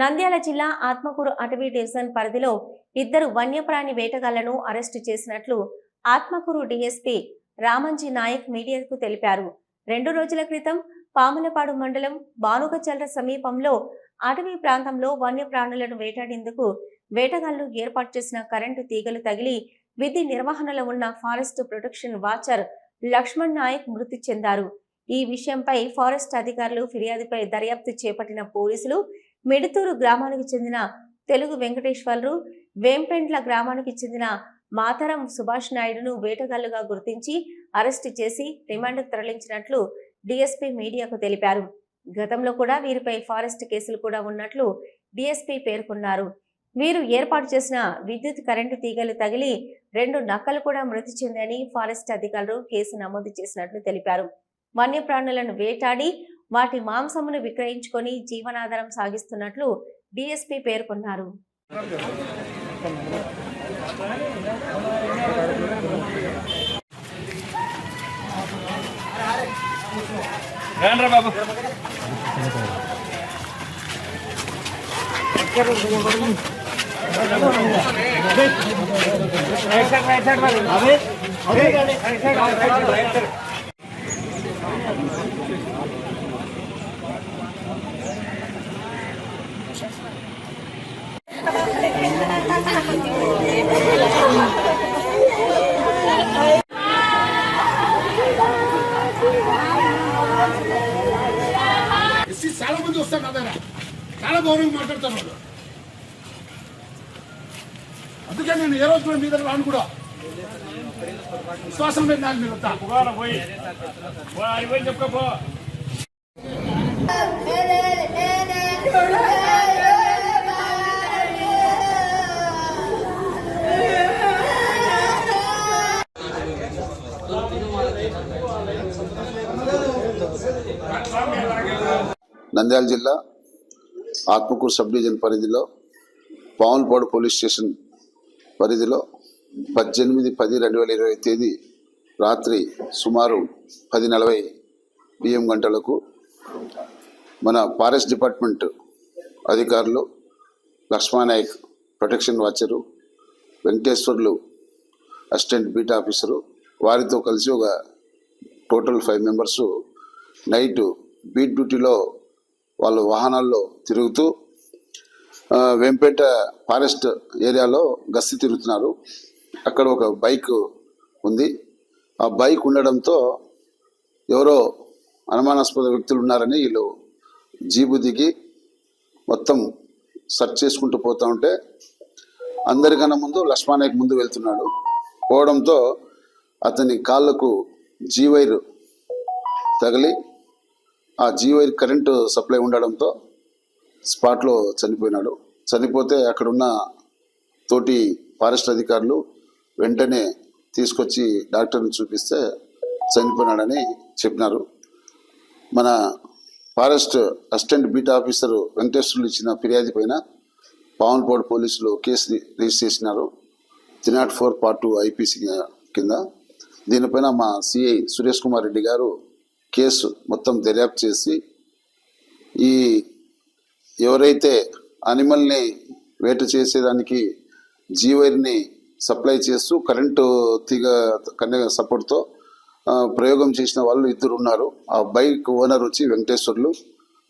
నంద్యాల జిల్లా ఆత్మకూరు అటవీ డివిజన్ పరిధిలో ఇద్దరు వన్యప్రాణి వేటగాళ్ళను అరెస్టు చేసినట్లు ఆత్మకూరు డీఎస్పీ రామంజీ నాయక్ మీడియాకు తెలిపారు. రెండు రోజుల క్రితం పాములపాడు మండలం బానుగచల్ర సమీపంలో అటవీ ప్రాంతంలో వన్యప్రాణులను వేటాడేందుకు వేటగాళ్ళు ఏర్పాటు చేసిన కరెంటు తీగలు తగిలి విధి నిర్వహణలో ఉన్న forest protection watcher Lakshman Naik మృతి చెందారు. ఈ విషయంపై ఫారెస్ట్ అధికారులు ఫిర్యాదుపై దర్యాప్తు చేపట్టిన పోలీసులు మిడుతూరు గ్రామానికి చెందిన తెలుగు వెంకటేశ్వర్లు వేంపెండ్ల గ్రామానికి చెందిన మాతరం సుభాష్ నాయుడును వేటగాళ్ళుగా గుర్తించి అరెస్టు చేసి రిమాండ్ తరలించినట్లు డీఎస్పీ మీడియాకు తెలిపారు. గతంలో కూడా వీరిపై ఫారెస్ట్ కేసులు కూడా ఉన్నట్లు డీఎస్పీ పేర్కొన్నారు. వీరు ఏర్పాటు చేసిన విద్యుత్ కరెంటు తీగలు తగిలి రెండు నక్కలు కూడా మృతి చెందని ఫారెస్ట్ అధికారులు కేసు నమోదు చేసినట్లు తెలిపారు. వన్యప్రాణులను వేటాడి వాటి మాంసమును విక్రయించుకొని జీవనాధారం సాగిస్తున్నట్లు డీఎస్పీ పేర్కొన్నారు. బాబు. ఎస్సీ చాలా మంది వస్తారు నా దగ్గర. చాలా గౌరవంగా మాట్లాడతారు వాళ్ళు. అందుకే నేను ఏ రోజు కూడా మీ దగ్గర రాను కూడా. విశ్వాసం లేదు నాకు మీరు పోయి. పోయి చెప్పుకోపో నంద్యాల జిల్లా ఆత్మకూరు సబ్ డివిజన్ పరిధిలో పావులపాడు పోలీస్ స్టేషన్ పరిధిలో పద్దెనిమిది పది రెండు వేల ఇరవై తేదీ రాత్రి సుమారు పది నలభై పిఎం గంటలకు మన ఫారెస్ట్ డిపార్ట్మెంట్ అధికారులు Lakshmanayak protection watcher Venkateswarlu assistant beat officer వారితో కలిసి ఒక total five members night beat డ్యూటీలో వాళ్ళు వాహనాల్లో తిరుగుతూ వెంపేట ఫారెస్ట్ ఏరియాలో గస్తీ తిరుగుతున్నారు. అక్కడ ఒక బైక్ ఉంది. ఆ బైక్ ఉండడంతో ఎవరో అనుమానాస్పద వ్యక్తులు ఉన్నారని వీళ్ళు జీబు దిగి మొత్తం సెర్చ్ చేసుకుంటూ పోతూ ఉంటే అందరికన్నా ముందు లక్ష్మానాయక్ ముందు వెళ్తున్నాడు. పోవడంతో అతని కాళ్ళకు జీవైరు తగిలి ఆ జీవైర్ కరెంటు సప్లై ఉండడంతో స్పాట్లో చనిపోయినాడు. చనిపోతే అక్కడున్న తోటి ఫారెస్ట్ అధికారులు వెంటనే తీసుకొచ్చి డాక్టర్ని చూపిస్తే చనిపోయినాడని చెప్పినారు. మన forest assistant beat officer Venkateswarlu ఇచ్చిన ఫిర్యాదు పైన పావన్పోడ్ పోలీసులు కేసు రిజిస్టర్ చేసినారు. Three nought four part two IPC కింద. దీనిపైన మా సిఐ సురేష్ కుమార్ రెడ్డి గారు కేసు మొత్తం దర్యాప్తు చేసి ఈ ఎవరైతే అనిమల్ని వేట చేసేదానికి జీవైర్ని సప్లై చేస్తూ కరెంటు తీగ కన్య సపోర్ట్తో ప్రయోగం చేసిన వాళ్ళు ఇద్దరు ఉన్నారు. ఆ బైక్ ఓనర్ వచ్చి వెంకటేశ్వర్లు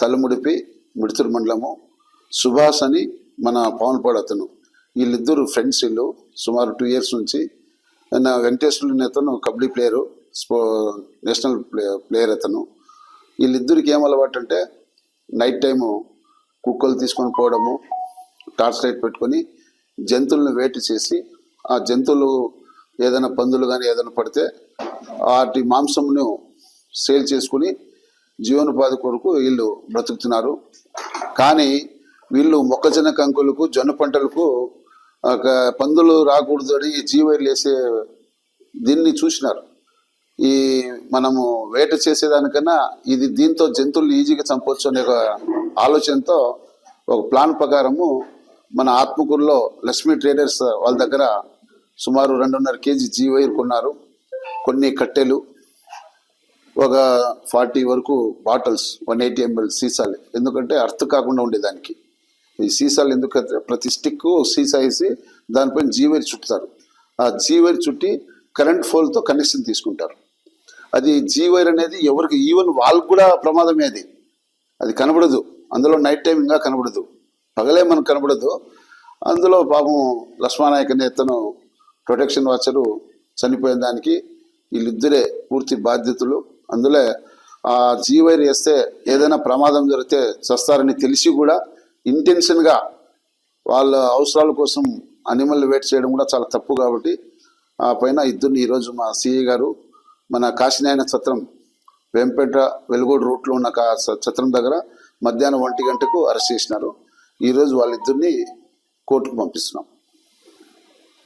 తలముడిపి మిడుతురు మండలము సుభాష్ అని మన పవన్పాడు అతను. వీళ్ళిద్దరు ఫ్రెండ్స్ వీళ్ళు. సుమారు టూ ఇయర్స్ నుంచి. నా వెంకటేశ్వర్లు అతను కబడ్డీ ప్లేయరు. స్పో నేషనల్ ప్లే ప్లేయర్ అతను. వీళ్ళిద్దరికి ఏం అలవాటు అంటే నైట్ టైము కుక్కలు తీసుకొని పోవడము టార్చ్ లైట్ పెట్టుకొని జంతువులను వేట చేసి ఆ జంతువులు ఏదైనా పందులు కానీ ఏదైనా పడితే వాటి మాంసంను సేల్ చేసుకుని జీవనోపాధి కొరకు వీళ్ళు బ్రతుకుతున్నారు. కానీ వీళ్ళు మొక్కజొన్న కంకులకు జొన్న పంటలకు ఒక పందులు రాకూడదు అని జీవైర్లు వేసే దీన్ని చూసినారు. ఈ మనము వేట చేసేదానికన్నా ఇది దీంతో జంతువులు ఈజీగా చంపొచ్చు అనే ఒక ఆలోచనతో ఒక ప్లాన్ ప్రకారము మన ఆత్మకూరులో లక్ష్మీ ట్రేడర్స్ వాళ్ళ దగ్గర సుమారు రెండున్నర కేజీ జీవైర్ కొన్నారు. కొన్ని కట్టెలు ఒక ఫార్టీ వరకు బాటిల్స్ వన్ ఎయిటీ ఎంఎల్ సీసాలు. ఎందుకంటే అర్త్ కాకుండా ఉండేదానికి. ఈ సీసాలు ఎందుకంటే ప్రతి స్టిక్ సీసా వేసి దానిపైన జీవైర్ చుట్టుతారు. ఆ జీవైర్ చుట్టి కరెంట్ ఫోల్తో కనెక్షన్ తీసుకుంటారు. అది జీవైర్ అనేది ఎవరికి ఈవెన్ వాళ్ళకు కూడా ప్రమాదమే అది. అది కనబడదు. అందులో నైట్ టైం ఇంకా కనబడదు. పగలే మనకు కనబడదు. అందులో పాపం లక్ష్మానాయక్ అనే ఇతను ప్రొటెక్షన్ వాచరు చనిపోయిన దానికి వీళ్ళిద్దరే పూర్తి బాధ్యతలు. అందులో ఆ జీవైర్ వేస్తే ఏదైనా ప్రమాదం జరిగితే చస్తారని తెలిసి కూడా ఇంటెన్షన్గా వాళ్ళ అవసరాల కోసం అనిమల్ వెయిట్ చేయడం కూడా చాలా తప్పు కాబట్టి ఆ పైన ఇద్దరిని ఈరోజు మా సిఐ గారు మన కాశీనాయన సత్రం వేంపేట వెలుగోడు రూట్లో ఉన్న కా- సత్రం దగ్గర మధ్యాహ్నం ఒంటి గంటకు అరెస్ట్ చేసినారు. ఈరోజు వాళ్ళిద్దరిని కోర్టుకు పంపిస్తున్నాం.